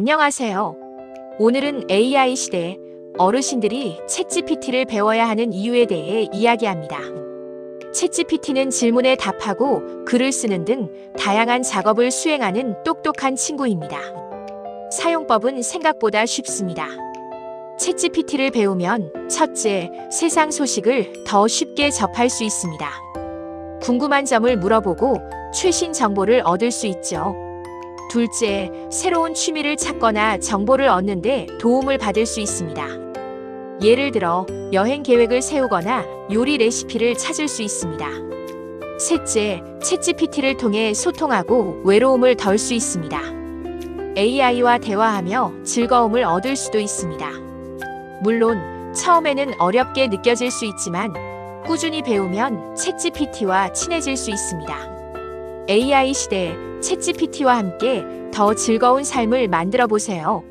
안녕하세요. 오늘은 AI 시대 어르신들이 챗GPT를 배워야 하는 이유에 대해 이야기합니다. 챗GPT는 질문에 답하고 글을 쓰는 등 다양한 작업을 수행하는 똑똑한 친구입니다. 사용법은 생각보다 쉽습니다. 챗GPT를 배우면 첫째, 세상 소식을 더 쉽게 접할 수 있습니다. 궁금한 점을 물어보고 최신 정보를 얻을 수 있죠. 둘째, 새로운 취미를 찾거나 정보를 얻는데 도움을 받을 수 있습니다. 예를 들어, 여행 계획을 세우거나 요리 레시피를 찾을 수 있습니다. 셋째, 챗GPT를 통해 소통하고 외로움을 덜 수 있습니다. AI와 대화하며 즐거움을 얻을 수도 있습니다. 물론, 처음에는 어렵게 느껴질 수 있지만, 꾸준히 배우면 챗GPT와 친해질 수 있습니다. AI 시대 챗GPT와 함께 더 즐거운 삶을 만들어 보세요.